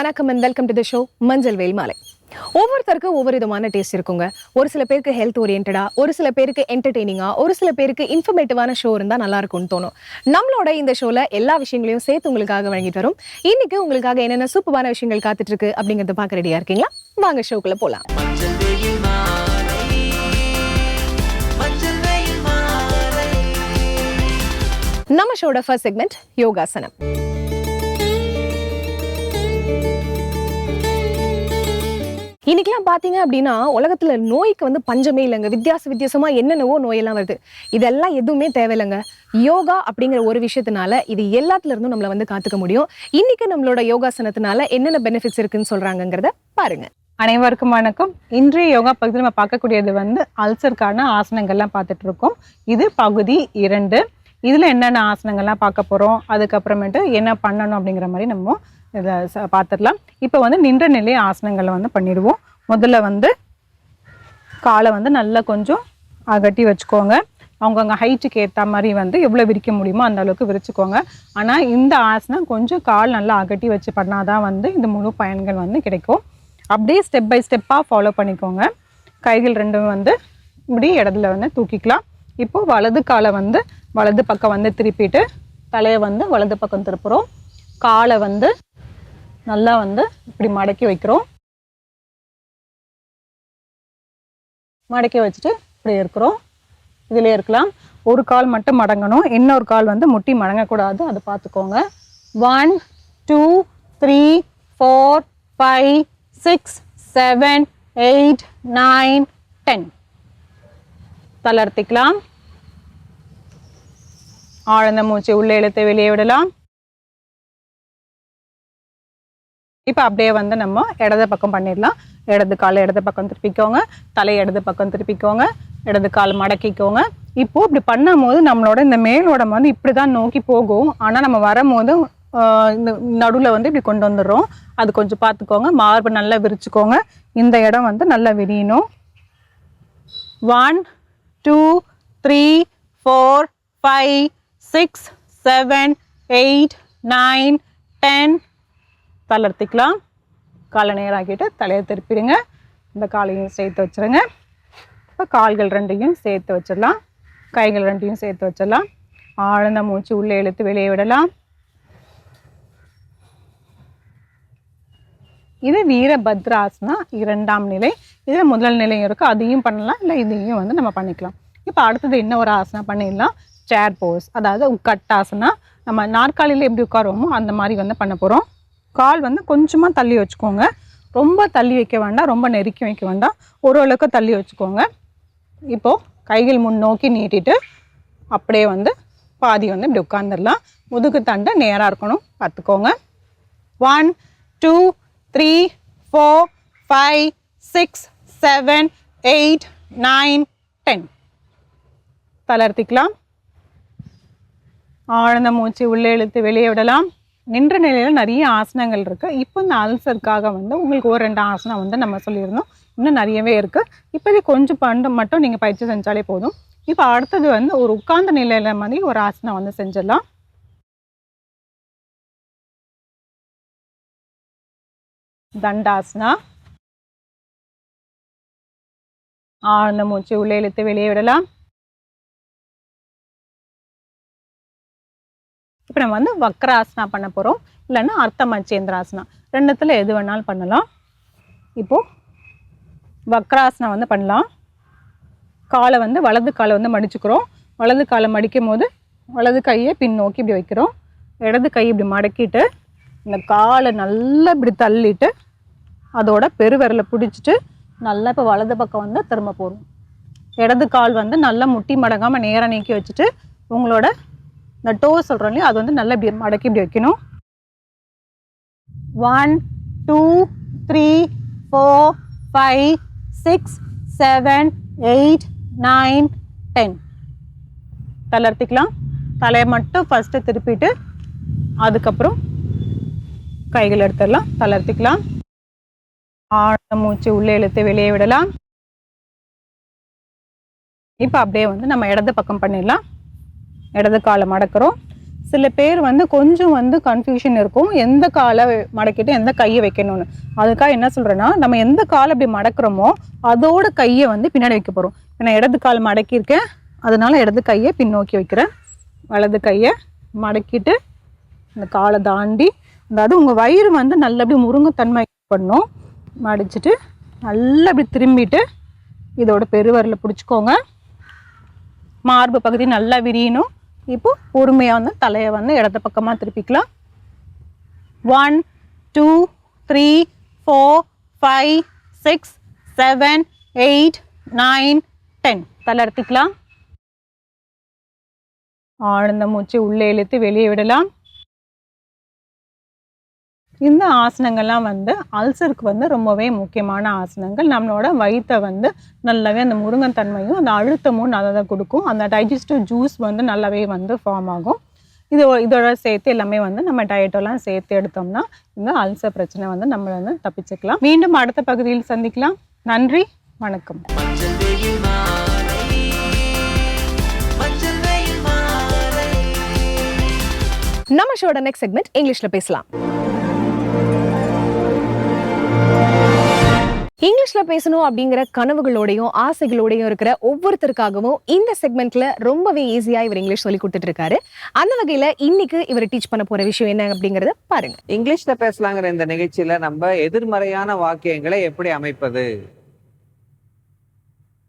வணக்கம் and welcome to the show Manjal Vel Maalai. ஒவ்வொருத்தருக்கும் ஒவ்வொரு விதமான டேஸ்ட் இருக்குங்க. ஒரு சில பேருக்கு ஹெல்த் ஓரியன்டா ஒரு சில பேருக்கு என்டர்டெய்னிங்கா ஒரு சில பேருக்கு இன்ஃபர்மேட்டிவான ஷோ இருந்தா நல்லா இருக்கும்னு தோணும். நம்மளோட இந்த ஷோல எல்லா விஷயங்களையும் சேர்த்து உங்களுக்காக வழங்கிட்டு வரும். இன்னைக்கு உங்களுக்காக என்னென்ன சூப்பரான விஷயங்கள் காத்துட்டு இருக்கு அப்படிங்கறத பார்க்க ரெடியா இருக்கீங்களா? வாங்க ஷோக்குள்ள வெயில் வெயில் மாலை நம்ம ஷோட ஃபர்ஸ்ட் செக்மெண்ட் யோகாசனம். இன்னைக்கெல்லாம் பார்த்தீங்க அப்படின்னா உலகத்தில் நோய்க்கு வந்து பஞ்சமே இல்லைங்க. வித்தியாச வித்தியாசமாக என்னென்னவோ நோயெல்லாம் வருது. இதெல்லாம் எதுவுமே தேவையில்லைங்க. யோகா அப்படிங்கிற ஒரு விஷயத்தினால இது எல்லாத்துலேருந்தும் நம்மளை வந்து காத்துக்க முடியும். இன்னைக்கு நம்மளோட யோகாசனத்தினால என்னென்ன பெனிஃபிட்ஸ் இருக்குன்னு சொல்கிறாங்கங்கிறத பாருங்க. அனைவருக்கும் வணக்கம். இன்றைய யோகா பகுதியில் நம்ம பார்க்கக்கூடியது வந்து அல்சருக்கான ஆசனங்கள்லாம் பார்த்துட்டு இருக்கோம் இது பகுதி இரண்டு. இதில் என்னென்ன ஆசனங்கள்லாம் பார்க்க போகிறோம் அதுக்கப்புறமேட்டு என்ன பண்ணணும் அப்படிங்கிற மாதிரி நம்ம இதை ச- பார்த்துடலாம் இப்போ வந்து நின்ற நிலை ஆசனங்களை வந்து பண்ணிடுவோம். முதல்ல வந்து காலை வந்து நல்லா கொஞ்சம் அகட்டி வச்சுக்கோங்க. அவங்கவுங்க ஹைட்டுக்கு ஏற்ற மாதிரி வந்து எவ்வளோ விரிக்க முடியுமோ அந்த அளவுக்கு விரிச்சுக்கோங்க. ஆனால் இந்த ஆசனம் கொஞ்சம் கால் நல்லா அகட்டி வச்சு பண்ணாதான் வந்து இந்த முழு பயன்கள் வந்து கிடைக்கும். அப்படியே ஸ்டெப் பை ஸ்டெப்பாக ஃபாலோ பண்ணிக்கோங்க. கைகள் ரெண்டும் வந்து இப்படி இடத்துல வந்து தூக்கிக்கலாம். இப்போது வலது காலை வந்து வலது பக்கம் வந்து திருப்பிட்டு தலையை வந்து வலது பக்கம் திருப்புறோம். காலை வந்து நல்லா வந்து இப்படி மடக்கி வைக்கிறோம். மடக்கி வச்சுட்டு இப்படி இருக்கிறோம். இதிலே இருக்கலாம். ஒரு கால் மட்டும் மடங்கணும். இன்னொரு கால் வந்து முட்டி மடங்கக்கூடாது. அதை பார்த்துக்கோங்க. One two three four five six seven eight nine ten தளர்த்திக்கலாம். ஆழ்ந்த மூச்சை உள்ளே இழுத்து வெளியே விடலாம். இப்போ அப்படியே வந்து நம்ம இடது பக்கம் பண்ணிடலாம். இடது கால் இடது பக்கம் திருப்பிக்கோங்க. தலை இடது பக்கம் திருப்பிக்கோங்க. இடது கால் மடக்கிக்கோங்க. இப்போது இப்படி பண்ணும்போது நம்மளோட இந்த மேலோடம் வந்து இப்படி தான் நோக்கி போகும். ஆனால் நம்ம வரும்போது இந்த நடுவில் வந்து இப்படி கொண்டு வந்துடுறோம். அது கொஞ்சம் பார்த்துக்கோங்க. மார்பு நல்லா விரிச்சுக்கோங்க. இந்த இடம் வந்து நல்லா விரியணும். One two three four five six seven eight nine ten தளர்த்திக்கலாம். காலை நேராக்கிட்டு தலையை திருப்பிடுங்க. இந்த காலையும் சேர்த்து வச்சுருங்க. இப்போ கால்கள் ரெண்டையும் சேர்த்து வச்சிடலாம். கைகள் ரெண்டையும் சேர்த்து வச்சிடலாம். ஆழ்ந்த மூச்சு உள்ளே இழுத்து வெளியே விடலாம். இது வீரபத்ராசனா இரண்டாம் நிலை. இதில் முதல் நிலையும் இருக்குது அதையும் பண்ணலாம். இல்லை இதையும் வந்து நம்ம பண்ணிக்கலாம். இப்போ அடுத்தது என்ன ஒரு ஆசனா பண்ணிடலாம்? சேர் போஸ் அதாவது உட்கட்டாசனா. நம்ம நாற்காலியில் எப்படி உட்காருவோமோ அந்த மாதிரி வந்து பண்ண போகிறோம் கால் வந்து கொஞ்சமாக தள்ளி வச்சுக்கோங்க. ரொம்ப தள்ளி வைக்க வேண்டாம் ரொம்ப நெருக்கி வைக்க வேண்டாம். ஓரளவுக்கு தள்ளி வச்சுக்கோங்க. இப்போது கைகள் முன்னோக்கி நீட்டிட்டு அப்படியே வந்து பாதி வந்து இப்படி உட்காந்துடலாம் முதுகு தண்டை நேராக இருக்கணும் பார்த்துக்கோங்க. One two three four five six seven eight nine ten தளர்த்திக்கலாம். ஆழ்ந்த மூச்சு உள்ளே இழுத்து வெளியே விடலாம். நின்ற நிலையில் நிறைய ஆசனங்கள் இருக்குது இப்போ இந்த அல்சருக்காக வந்து உங்களுக்கு ஒரு ரெண்டு ஆசனம் வந்து நம்ம சொல்லியிருந்தோம். இன்னும் நிறையவே இருக்குது இப்போ கொஞ்சம் பண்டு மட்டும் நீங்கள் பயிற்சி செஞ்சாலே போதும். இப்போ அடுத்தது வந்து ஒரு உட்கார்ந்த நிலையில மாதிரி ஒரு ஆசனம் வந்து செஞ்சிடலாம். தண்டாசனா. ஆழ்ந்த மூச்சு உள்ளே இழுத்து வெளியே விடலாம். இப்போ நம்ம வந்து வக்ராசனா பண்ண போகிறோம் இல்லைன்னா அர்த்தமச்சேந்திராசனா. ரெண்டுத்தில் எது வேணாலும் பண்ணலாம். இப்போது வக்ராசனா வந்து பண்ணலாம். காலை வந்து வலது காலை வந்து மடிச்சுக்கிறோம். வலது காலை மடிக்கும் போது வலது கையை பின்னோக்கி இப்படி வைக்கிறோம். இடது கை இப்படி மடக்கிட்டு இந்த காலை நல்லா இப்படி தள்ளிட்டு அதோட பெருவிரலை பிடிச்சிட்டு நல்லா இப்போ வலது பக்கம் வந்து திரும்ப போகிறோம் இடது கால் வந்து நல்லா முட்டி மடங்காமல் நேராக நீக்கி வச்சுட்டு உங்களோட இந்த டோ சொல்கிறோம் இல்லையா? அது வந்து நல்லா இப்படி மடக்கி இப்படி வைக்கணும். One two three four five six seven eight nine ten தளர்த்திக்கலாம் தலையை மட்டும் ஃபஸ்ட்டு திருப்பிட்டு அதுக்கப்புறம் கைகள் எடுத்துடலாம். தளர்த்திக்கலாம் ஆழ்ந்த மூச்சு உள்ளே இழுத்து வெளியே விடலாம். இப்போ அப்படியே வந்து நம்ம இடது பக்கம் பண்ணிடலாம். இடது காலை மடக்கிறோம். சில பேர் வந்து கொஞ்சம் வந்து கன்ஃபியூஷன் இருக்கும். எந்த காலை மடக்கிட்டு எந்த கையை வைக்கணும்னு. அதுக்காக என்ன சொல்கிறேன்னா நம்ம எந்த காலை அப்படி மடக்குறோமோ அதோட கையை வந்து பின்னாடி வைக்க போகிறோம் இப்ப நான் இடது கால் மடக்கியிருக்கேன். அதனால் இடது கையை பின்னோக்கி வைக்கிறேன். வலது கையை மடக்கிட்டு இந்த காலை தாண்டி அதாவது உங்கள் வயிறு வந்து நல்ல அப்படி முருங்கைத்தன்மை பண்ணும். மடிச்சிட்டு நல்லா அப்படி திரும்பிட்டு இதோட பெருவரில் பிடிச்சிக்கோங்க. மார்பு பகுதி நல்லா விரியணும். இப்போ பொறுமையாக வந்து தலையை வந்து இடத்த பக்கமாக திருப்பிக்கலாம். One two three four five six seven eight nine ten தலை எடுத்துக்கலாம். ஆழ்ந்த மூச்சு உள்ளே இழுத்து வெளியே விடலாம். இந்த ஆசனங்கள்லாம் வந்து அல்சருக்கு வந்து ரொம்பவே முக்கியமான ஆசனங்கள். நம்மளோட வயித்தை வந்து நல்லாவே அந்த முருங்கத்தன்மையும் அந்த அழுத்தமும் நல்லா கொடுக்கும். அந்த டைஜஸ்டிவ் ஜூஸ் வந்து நல்லாவே வந்து ஃபார்ம் ஆகும். இது இதோட சேர்த்து எல்லாமே வந்து நம்ம டயட்டெல்லாம் சேர்த்து எடுத்தோம்னா இந்த அல்சர் பிரச்சனை வந்து நம்ம வந்து தப்பிச்சுக்கலாம். மீண்டும் அடுத்த பகுதியில் சந்திக்கலாம். நன்றி வணக்கம். நம்ம ஷோட நெக்ஸ்ட் செக்மெண்ட் இங்கிலீஷ்ல பேசலாம். இங்கிலீஷ்ல பேசணும் அப்படிங்கிற கனவுகளோடையும் ஆசைகளோடையும் இருக்கிற ஒவ்வொருத்தருக்காகவும் இந்த செக்மெண்ட்ல ரொம்பவே ஈஸியா இவர் இங்கிலீஷ் சொல்லி கொடுத்துட்டு இருக்காரு அந்த வகையில இன்னைக்கு இவர் டீச் பண்ண போற விஷயம் என்ன அப்படிங்கறத பாருங்க. இங்கிலீஷ்ல பேசலாங்கிற இந்த நிகழ்ச்சியில நம்ம எதிர்மறையான வாக்கியங்களை எப்படி அமைப்பது?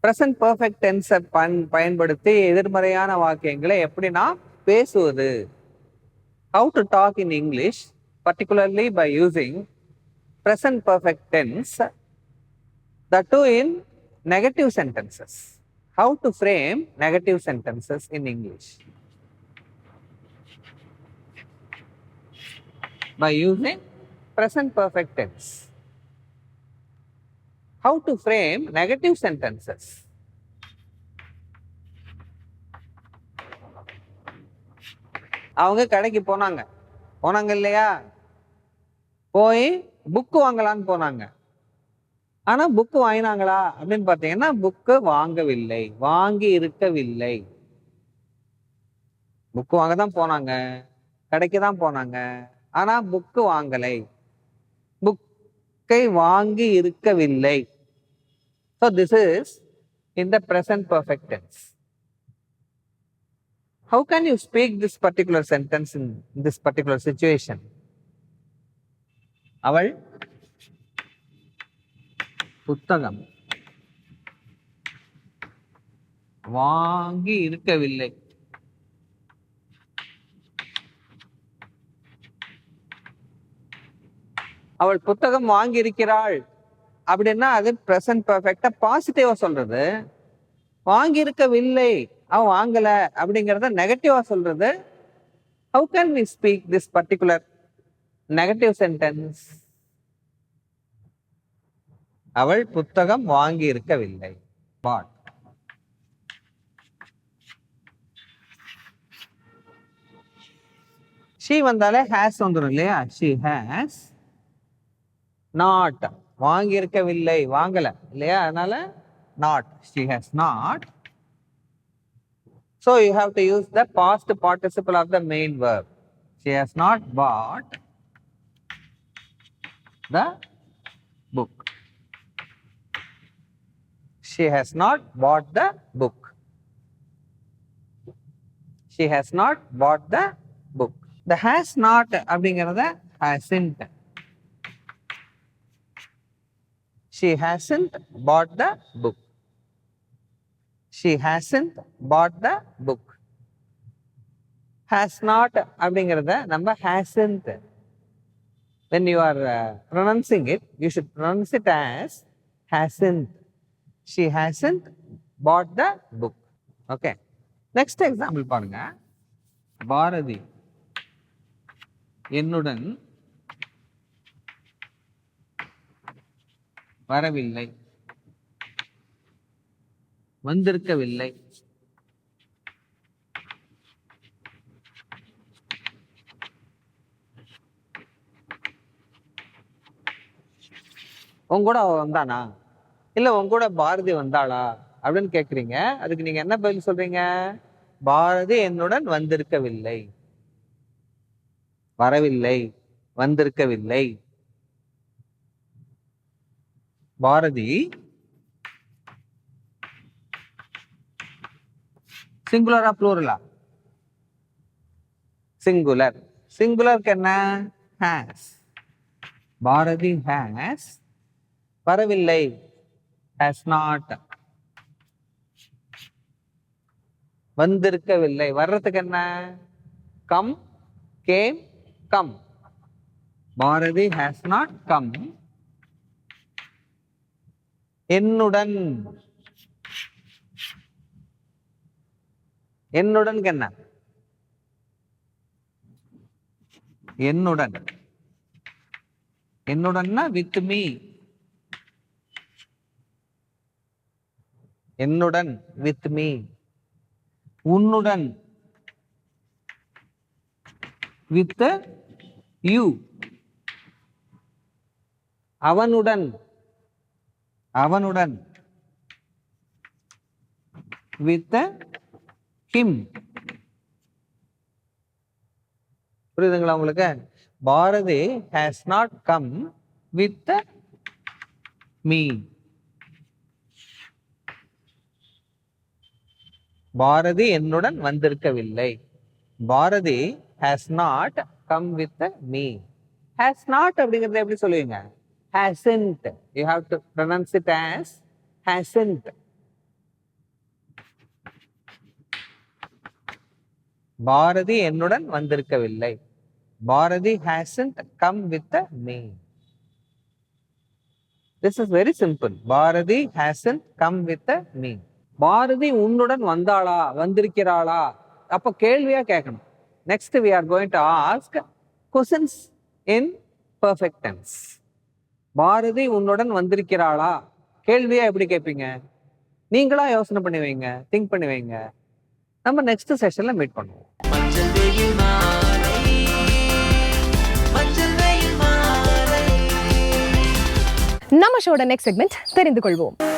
பிரசன்ட் பர்ஃபெக்ட் டென்ஸை பன் பயன்படுத்தி எதிர்மறையான வாக்கியங்களை எப்படி பேசுவது? How to talk in English particularly by using present perfect tense the two in negative sentences. How to frame negative sentences in English? by using present perfect tense. How to frame negative sentences? அவங்க கடைக்கு போனாங்க போனாங்க இல்லையா போய் book வாங்கலான்னு போனாங்க ஆனா book வாங்கினாங்களா? அப்படின்னு பார்த்தீங்கன்னா புக்கு வாங்கவில்லை. வாங்கி இருக்கவில்லை. புக்கு வாங்க தான் போனாங்க. கடைக்கு தான் போனாங்க. ஆனா புக்கு வாங்கலை. புக்கை வாங்கி இருக்கவில்லை. So this is in the present perfect tense how can you speak this particular sentence in this particular situation அவள் புத்தகம். வாங்கி இருக்கவில்லை. அவள் புத்தகம் வாங்கி இருக்கிறாள் அப்படின்னா அது ப்ரெசன்ட் பர்ஃபெக்டா பாசிட்டிவா சொல்றது. வாங்கி இருக்கவில்லை அவ வாங்கல அப்படிங்கறத நெகட்டிவா சொல்றது. How can we speak this particular negative sentence அவள் புத்தகம் வாங்கி இருக்கவில்லை பாட் ஷீ வந்தாலே ஹேஸ் வந்துடும் இல்லையா? ஷீ ஹேஸ் நாட் வாங்கி இருக்கவில்லை வாங்கல இல்லையா? அதனால not she has not so you have to use the past participle of the main verb. She has not put the She has not bought the book she has not bought the book the has not அப்படிங்கிறத hasn't she hasn't bought the book. She hasn't bought the book. Has not அப்படிங்கிறத நம்ம hasn't. When you are uh, pronouncing it, you should pronounce it as hasn't. She hasn't put the book okay next example பாருங்க. பாரதி. என்னுடன் வரவில்லை. வந்திருக்கவில்லை. உங்க கூட வந்தானா இல்ல உங்க கூட பாரதி வந்தாளா? அப்படின்னு கேட்குறீங்க அதுக்கு நீங்க என்ன பதில் சொல்றீங்க? பாரதி என்னுடன் வந்திருக்கவில்லை. வரவில்லை. வந்திருக்கவில்லை. பாரதி. சிங்குலரா ப்ளூரலா சிங்குலர் சிங்குலருக்கு என்ன? ஹேஸ் பாரதி ஹேஸ் வரவில்லை. ஹேஸ் நாட் வந்திருக்கவில்லை. வர்றதுக்கு என்ன? Come came come Bharathi has not come என்னுடன். என்னுடன் என்ன? என்னுடன். என்னுடன்னா வித் மீ என்னுடன் வித் மீ உன்னுடன் வித் யூ அவனுடன் அவனுடன் வித் ஹிம் புரியுதுங்களா உங்களுக்கு? Bharathi has not come with me Bharathi என்னுடன் வந்திருக்கவில்லை Bharathi has not come with me has not அப்படிங்கறத எப்படி சொல்லுவீங்க hasn't you have to pronounce it as hasn't Bharathi என்னுடன் வந்திருக்கவில்லை Bharathi hasn't come with me this is very simple Bharathi hasn't come with me Bharathi உன்னுடன் வந்தாளா? வந்திருக்கிறாளா? அப்ப கேள்வியா கேட்கணும். Next we are going to ask questions in perfect tense. Bharathi உன்னுடன் வந்திருக்கிறாளா? கேள்வியா எப்படி கேட்பீங்க? நீங்களா யோசனை பண்ணி வைங்க. திங்க் பண்ணி வைங்க. நம்ம நெக்ஸ்ட் செஷன்ல மீட் பண்ணுவோம். நம்ம ஷோட நெக்ஸ்ட் செக்மெண்ட் தெரிந்து கொள்வோம்.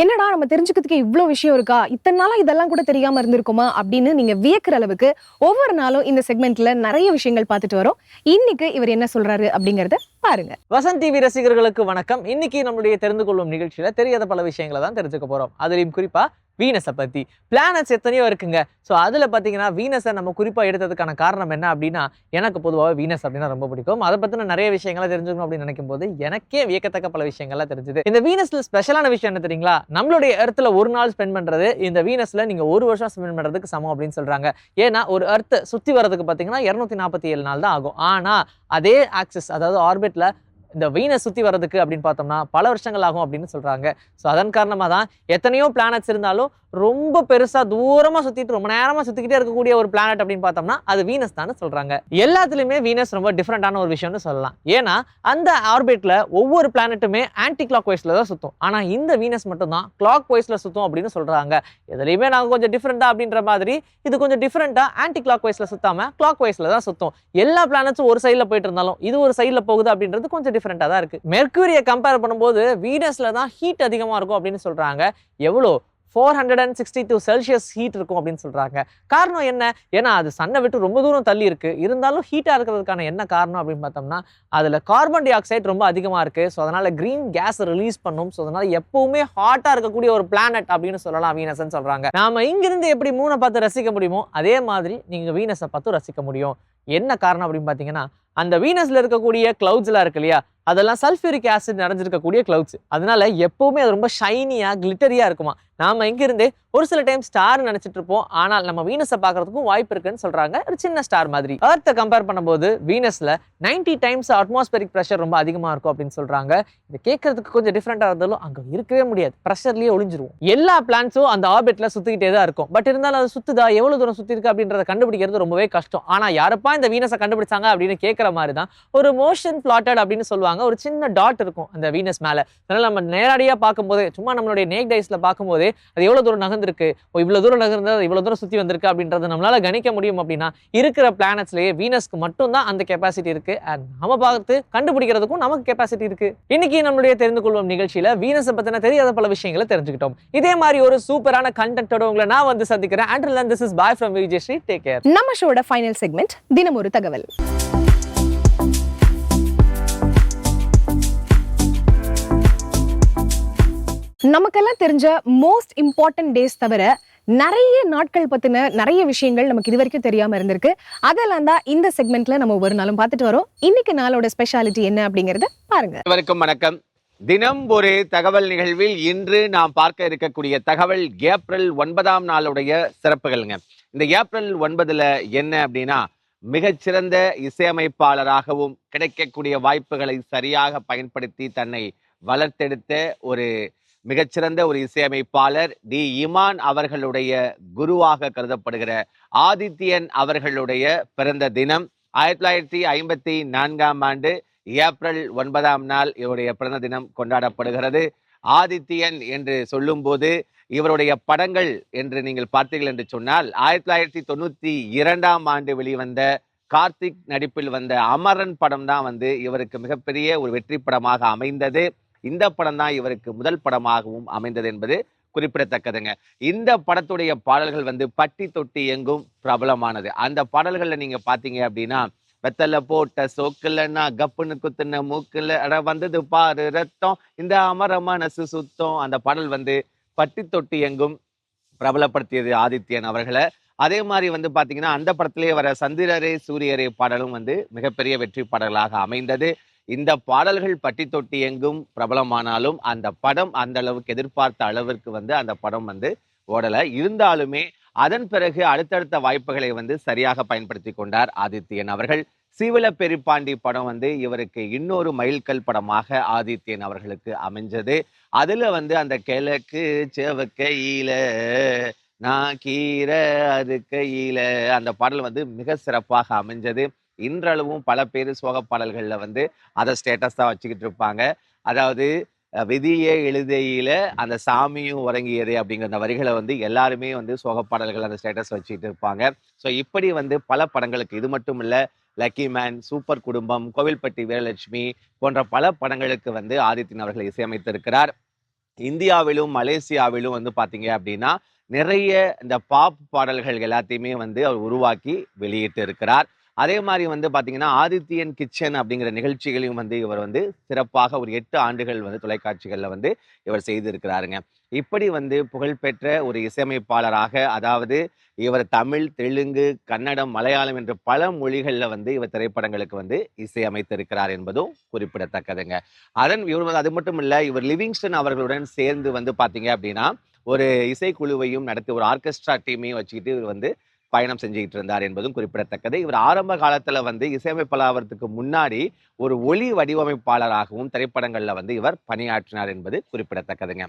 என்னடா நம்ம தெரிஞ்சுக்கிறதுக்கு இவ்வளோ விஷயம் இருக்கா? இத்தனை நாளாக இதெல்லாம் கூட தெரியாம இருந்திருக்குமா? அப்படின்னு நீங்க வியக்கிற அளவுக்கு ஒவ்வொரு நாளும் இந்த செக்மெண்ட்ல நிறைய விஷயங்கள் பார்த்துட்டு வரோம். இன்னைக்கு இவர் என்ன சொல்றாரு அப்படிங்கறத பாருங்க. வசந்த் டிவி ரசிகர்களுக்கு வணக்கம். இன்னைக்கு நம்மளுடைய தெரிந்து கொள்ளும் நிகழ்ச்சியில தெரியாத பல விஷயங்களை தான் தெரிஞ்சுக்க போறோம். அதுலேயும் குறிப்பா வீனஸை பற்றி பிளானட்ஸ் எத்தனையோ இருக்குங்க. ஸோ அதுல பார்த்தீங்கன்னா வீனஸை நம்ம குறிப்பாக எடுத்ததுக்கான காரணம் என்ன அப்படின்னா எனக்கு பொதுவாக வீனஸ் அப்படின்னா ரொம்ப பிடிக்கும். அதை பற்றின நிறைய விஷயங்களை தெரிஞ்சுக்கணும் அப்படின்னு நினைக்கும் போது எனக்கே வியக்கத்தக்க பல விஷயங்கள்லாம் தெரிஞ்சுது. இந்த வீனஸில் ஸ்பெஷலான விஷயம் என்ன தெரியுங்களா? நம்மளுடைய இடத்துல ஒரு நாள் ஸ்பெண்ட் பண்ணுறது இந்த வீனஸ்ல நீங்க ஒரு வருஷம் ஸ்பெண்ட் பண்ணுறதுக்கு சமம் அப்படின்னு சொல்றாங்க. ஏன்னா ஒரு அர்த்த சுற்றி வர்றதுக்கு பார்த்தீங்கன்னா இருநூத்தி நாற்பத்தி ஏழு நாள் தான் ஆகும். ஆனால் அதே ஆக்சிஸ் அதாவது ஆர்பிட்ல இந்த வெயினை சுற்றி வர்றதுக்கு அப்படின்னு பார்த்தோம்னா பல வருஷங்கள் ஆகும் அப்படின்னு சொல்கிறாங்க ஸோ அதன் காரணமாக தான் எத்தனையோ பிளானட்ஸ் இருந்தாலும் ரொம்ப பெருசாக தூரமாக சுற்றிட்டு ரொம்ப நேரமாக சுற்றிக்கிட்டே இருக்கக்கூடிய ஒரு பிளானட் அப்படின்னு பார்த்தோம்னா அது வீனஸ் தான் சொல்கிறாங்க எல்லாத்துலேயுமே வீனஸ் ரொம்ப டிஃப்ரெண்ட்டான ஒரு விஷயம்னு சொல்லலாம். ஏன்னா அந்த ஆர்பிட்டில் ஒவ்வொரு பிளானட்டுமே ஆன்டி கிளாக் வைஸில் தான் சுற்றும் ஆனால் இந்த வீனஸ் மட்டும்தான் கிளாக் வைஸில் சுற்றும் அப்படின்னு சொல்கிறாங்க எதுலையுமே நாங்கள் கொஞ்சம் டிஃப்ரெண்ட்டாக அப்படின்ற மாதிரி இது கொஞ்சம் டிஃப்ரெண்ட்டாக ஆன்டி கிளாக் வைஸில் சுற்றாமல் கிளாக் வைஸில் தான் சுற்றும் எல்லா பிளானட்ஸும் ஒரு சைடில் போயிட்டு இருந்தாலும் இது ஒரு சைடில் போகுது அப்படின்றது கொஞ்சம் டிஃப்ரெண்ட்டாக தான் இருக்குது மெர்க்குரியை கம்பேர் பண்ணும்போது வீனஸில் தான் ஹீட் அதிகமாக இருக்கும் அப்படின்னு சொல்கிறாங்க எவ்வளோ? Four hundred and sixty two Celsius heat இருக்கும் அப்படின்னு சொல்கிறாங்க காரணம் என்ன? ஏன்னா அது சன்னை விட்டு ரொம்ப தூரம் தள்ளி இருக்குது இருந்தாலும் ஹீட்டாக இருக்கிறதுக்கான என்ன காரணம் அப்படின்னு பார்த்தோம்னா அதில் கார்பன் டை ஆக்சைடு ரொம்ப அதிகமாக இருக்குது ஸோ அதனால் க்ரீன் கேஸ் ரிலீஸ் பண்ணும். ஸோ அதனால் எப்பவுமே ஹாட்டாக இருக்கக்கூடிய ஒரு பிளானட் அப்படின்னு சொல்லலாம் வீனஸ்ன்னு சொல்கிறாங்க நாம இங்கிருந்து எப்படி மூணை பார்த்து ரசிக்க முடியுமோ அதே மாதிரி நீங்கள் வீனஸை பார்த்து ரசிக்க முடியும். என்ன காரணம் அப்படின்னு பார்த்தீங்கன்னா அந்த வீனஸில் இருக்கக்கூடிய கிளவுட்ஸ்லாம் இருக்கு இல்லையா? அதெல்லாம் சல்ஃபியூரிக் ஆசிட் நிறைஞ்சிருக்கக்கூடிய கிளவுட்ஸ் அதனால எப்பவுமே அது ரொம்ப ஷைனியாக கிளிட்டரியாக இருக்குமா? நாம் இங்கிருந்தே ஒரு சில டைம் ஸ்டார் நினைச்சிட்டு இருப்போம். ஆனால் நம்ம வீனஸை பார்க்கறதுக்கும் வாய்ப்பு இருக்குன்னு சொல்றாங்க. ஒரு சின்ன ஸ்டார் மாதிரி. எர்த்தை கம்பேர் பண்ணும்போது வீனஸில் நைன்டி டைம்ஸ் அட்மாஸ்பரிக் ப்ரெஷர் ரொம்ப அதிகமாக இருக்கும் அப்படின்னு சொல்றாங்க. இது கேட்கறதுக்கு கொஞ்சம் டிஃப்ரெண்ட்டாக இருந்தாலும் அங்கே இருக்கவே முடியாது. ப்ரெஷர்லேயே ஒளிஞ்சிருவோம். எல்லா பிளான்ஸும் அந்த ஆர்பிட்ல சுத்திக்கிட்டே தான் இருக்கும். பட் இருந்தாலும் அது சுத்துதா? எவ்வளவு தூரம் சுத்தி இருக்கு அப்படின்றத கண்டுபிடிக்கிறது ரொம்பவே கஷ்டம். ஆனால் யாரப்பா இந்த வீனஸை கண்டுபிடிச்சாங்க அப்படின்னு கேட்குற மாதிரி தான் ஒரு மோஷன் பிளாட்டட் அப்படின்னு சொல்லுவாங்க. ஒரு சின்ன டாட் இருக்கும் அந்த வீனஸ் மேலே. அதனால் நம்ம நேரடியாக பார்க்கும்போது சும்மா நம்மளுடைய நேக் டைஸில் பார்க்கும்போதே அது எவ்வளோ தூரம் நகர்ந்துருக்கு? இவ்வளோ தூரம் நகர்ந்தது இவ்வளோ தூரம் சுற்றி வந்திருக்கு அப்படின்றத நம்மளால் கணிக்க முடியும் அப்படின்னா இருக்கிற பிளானட்ஸ்லேயே வீனஸ்க்கு மட்டும்தான் அந்த கெப்பாசிட்டி இருக்குது அண்ட் நம்ம பார்த்து கண்டுபிடிக்கிறதுக்கும் நமக்கு கெப்பாசிட்டி இருக்குது இன்னைக்கு நம்மளுடைய தெரிந்து கொள்வோம் நிகழ்ச்சியில் வீனஸை பற்றின தெரியாத பல விஷயங்களை தெரிஞ்சுக்கிட்டோம். இதே மாதிரி ஒரு சூப்பரான கண்டென்ட்டோட உங்களை நான் வந்து சந்திக்கிறேன். And this is bye from Vijayashree take care நம்ம ஷோட ஃபைனல் செக்மெண்ட் தினம் ஒரு தகவல். நமக்கெல்லாம் தெரிஞ்ச மோஸ்ட் இம்பார்ட்டன்ட் டேஸ் தவிர நிறைய நாட்கள் பத்தின நிறைய விஷயங்கள் நமக்கு இது வரைக்கும் தெரியாம இருந்திருக்கு. அதெல்லாம் தான் இந்த செக்மெண்ட்ல நம்ம ஒரு நாளும் பார்த்துட்டு வரோம். இன்னைக்கு நாளோட ஸ்பெஷாலிட்டி என்ன அப்படிங்கறத பாருங்க. அனைவருக்கும் வணக்கம். தினம் ஒரு தகவல் நிகழ்வில் இன்று நாம் பார்க்க இருக்கக்கூடிய தகவல் ஏப்ரல் ஒன்பதாம் நாளுடைய சிறப்புகள்ங்க. இந்த ஏப்ரல் ஒன்பதுல என்ன அப்படின்னா மிகச்சிறந்த இசையமைப்பாளராகவும் கிடைக்கக்கூடிய வாய்ப்புகளை சரியாக பயன்படுத்தி தன்னை வளர்த்தெடுத்த ஒரு மிகச்சிறந்த ஒரு இசையமைப்பாளர் டி இமான் அவர்களுடைய குருவாக கருதப்படுகிற ஆதித்யன் அவர்களுடைய பிறந்த தினம் ஆயிரத்தி தொள்ளாயிரத்தி ஐம்பத்தி நான்காம் ஆண்டு ஏப்ரல் ஒன்பதாம் நாள் இவருடைய பிறந்த தினம் கொண்டாடப்படுகிறது. ஆதித்யன் என்று சொல்லும்போது இவருடைய படங்கள் என்று நீங்கள் பார்த்தீர்கள் என்று சொன்னால் ஆயிரத்தி தொள்ளாயிரத்தி தொண்ணூத்தி இரண்டாம் ஆண்டு வெளிவந்த கார்த்திக் நடிப்பில் வந்த அமரன் படம் தான் வந்து இவருக்கு மிகப்பெரிய ஒரு வெற்றி படமாக அமைந்தது. இந்த படம் தான் இவருக்கு முதல் படமாகவும் அமைந்தது என்பது குறிப்பிடத்தக்கதுங்க. இந்த படத்துடைய பாடல்கள் வந்து பட்டி தொட்டி எங்கும் பிரபலமானது. அந்த பாடல்களில் நீங்கள் பார்த்தீங்க அப்படின்னா வெத்தல போட்ட சோக்கில்னா கப்புன்னு குத்துன மூக்கில் வந்தது பாரு ரத்தம் இந்த அமர மனசு சுத்தம் அந்த பாடல் வந்து பட்டி தொட்டி எங்கும் பிரபலப்படுத்தியது ஆதித்யன் அவர்களை. அதே மாதிரி வந்து பார்த்தீங்கன்னா அந்த படத்திலே வர சந்திரரே சூரியரே பாடலும் வந்து மிகப்பெரிய வெற்றி பாடல்களாக அமைந்தது. இந்த பாடல்கள் பட்டி தொட்டி எங்கும் பிரபலமானாலும் அந்த படம் அந்த அளவுக்கு எதிர்பார்த்த அளவிற்கு வந்து அந்த படம் வந்து ஓடலை. இருந்தாலுமே அதன் பிறகு அடுத்தடுத்த வாய்ப்புகளை வந்து சரியாக பயன்படுத்தி கொண்டார் ஆதித்யன் அவர்கள். சீவல பெரிப்பாண்டி படம் வந்து இவருக்கு இன்னொரு மைல்கல் படமாக ஆதித்யன் அவர்களுக்கு அமைஞ்சது. அதுல வந்து அந்த கிழக்கு செவக்கையில நான் கீரை அது கையில அந்த பாடல் வந்து மிக சிறப்பாக அமைஞ்சது. இன்றளவும் பல பேர் சோக பாடல்கள்ல வந்து அதை ஸ்டேட்டஸா வச்சுக்கிட்டு இருப்பாங்க. அதாவது அஹ், விதியே எழுதையில அந்த சாமியும் உறங்கியதே அப்படிங்கிற அந்த வரிகளை வந்து எல்லாருமே வந்து சோக பாடல்கள் அந்த ஸ்டேட்டஸ் வச்சுக்கிட்டு இருப்பாங்க. ஸோ இப்படி வந்து பல படங்களுக்கு இது மட்டும் இல்லை லக்கி மேன் சூப்பர் குடும்பம் கோவில்பட்டி வீரலட்சுமி போன்ற பல படங்களுக்கு வந்து ஆதித்யன் அவர்கள் இசையமைத்திருக்கிறார். இந்தியாவிலும் மலேசியாவிலும் வந்து பார்த்தீங்க அப்படின்னா நிறைய இந்த பாப் பாடல்கள் எல்லாத்தையுமே வந்து அவர் உருவாக்கி வெளியிட்டு இருக்கிறார் அதே மாதிரி வந்து பார்த்திங்கன்னா ஆதித்யன் கிச்சன் அப்படிங்கிற நிகழ்ச்சிகளையும் வந்து இவர் வந்து சிறப்பாக ஒரு எட்டு ஆண்டுகள் வந்து தொலைக்காட்சிகளில் வந்து இவர் செய்திருக்கிறாருங்க. இப்படி வந்து புகழ்பெற்ற ஒரு இசையமைப்பாளராக அதாவது இவர் தமிழ் தெலுங்கு கன்னடம் மலையாளம் என்ற பல மொழிகளில் வந்து இவர் திரைப்படங்களுக்கு வந்து இசையமைத்திருக்கிறார் என்பதும் குறிப்பிடத்தக்கதுங்க. அதன் இவர் வந்து அது மட்டும் இல்லை இவர் லிவிங்ஸ்டன் அவர்களுடன் சேர்ந்து வந்து பார்த்தீங்க அப்படின்னா ஒரு இசைக்குழுவையும் நடத்தி ஒரு ஆர்கெஸ்ட்ரா டீமையும் வச்சுக்கிட்டு இவர் வந்து பயணம் செஞ்சுக்கிட்டு இருந்தார் என்பதும் குறிப்பிடத்தக்கது. இவர் ஆரம்ப காலத்துல வந்து இசையமைப்பாளர்வதற்கு முன்னாடி ஒரு ஒளி வடிவமைப்பாளராகவும் திரைப்படங்கள்ல வந்து இவர் பணியாற்றினார் என்பது குறிப்பிடத்தக்கதுங்க.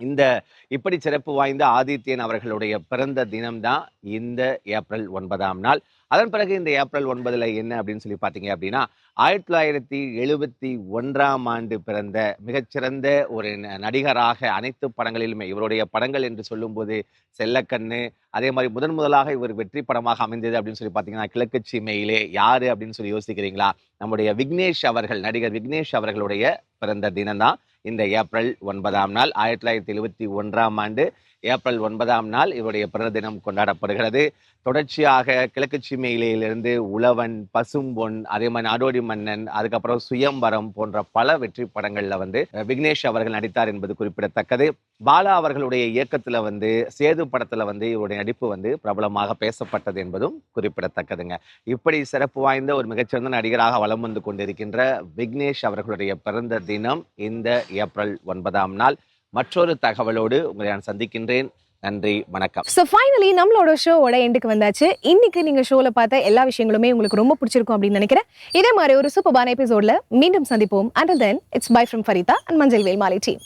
இந்த இப்படி சிறப்பு வாய்ந்த ஆதித்யன் அவர்களுடைய பிறந்த தினம்தான் இந்த ஏப்ரல் ஒன்பதாம் நாள். அதன் பிறகு இந்த ஏப்ரல் ஒன்பதில் என்ன அப்படின்னு சொல்லி பார்த்தீங்க அப்படின்னா ஆயிரத்தி தொள்ளாயிரத்தி எழுபத்தி ஒன்றாம் ஆண்டு பிறந்த மிகச்சிறந்த ஒரு ந- நடிகராக அனைத்து படங்களிலுமே இவருடைய படங்கள் என்று சொல்லும்போது செல்லக்கண்ணு அதே மாதிரி முதன் முதலாக இவர் வெற்றி படமாக அமைந்தது அப்படின்னு சொல்லி பார்த்தீங்கன்னா கிழக்கு சீமையிலே யாரு அப்படின்னு சொல்லி யோசிக்கிறீங்களா? நம்முடைய விக்னேஷ் அவர்கள் நடிகர் விக்னேஷ் அவர்களுடைய பிறந்த தினம் தான் இந்த ஏப்ரல் ஒன்பதாம் நாள் ஆயிரத்தி தொள்ளாயிரத்தி எழுபத்தி ஒன்றாம் ஆண்டு ஏப்ரல் ஒன்பதாம் நாள் இவருடைய பிறந்த தினம் கொண்டாடப்படுகிறது. தொடர்ச்சியாக கிழக்கு சீமையிலிருந்து உழவன் பசும்பொன் அதே மாதிரி நாடோடி மன்னன் அதுக்கப்புறம் சுயம்பரம் போன்ற பல வெற்றி படங்களில் வந்து விக்னேஷ் அவர்கள் நடித்தார் என்பது குறிப்பிடத்தக்கது. பாலா அவர்களுடைய இயக்கத்தில் வந்து சேது படத்தில் வந்து இவருடைய நடிப்பு வந்து பிரபலமாக பேசப்பட்டது என்பதும் குறிப்பிடத்தக்கதுங்க. இப்படி சிறப்பு வாய்ந்த ஒரு மிகச்சிறந்த நடிகராக வலம் வந்து கொண்டிருக்கின்ற விக்னேஷ் அவர்களுடைய பிறந்த தினம் இந்த ஏப்ரல் ஒன்பதாம் நாள். மற்றொரு தகவலோடு உங்களை நான் சந்திக்கின்றேன். நன்றி வணக்கம். ஸோ ஃபைனலி நம்மளோட ஷோவோட எண்டுக்கு வந்தாச்சு. இன்னைக்கு நீங்க ஷோல பார்த்த எல்லா விஷயங்களுமே உங்களுக்கு ரொம்ப பிடிச்சிருக்கும் அப்படின்னு நினைக்கிறேன். இதே மாதிரி ஒரு சூப்பரான எபிசோட்ல மீண்டும் சந்திப்போம். And then it's bye from Farida and Manjal Velmaalai team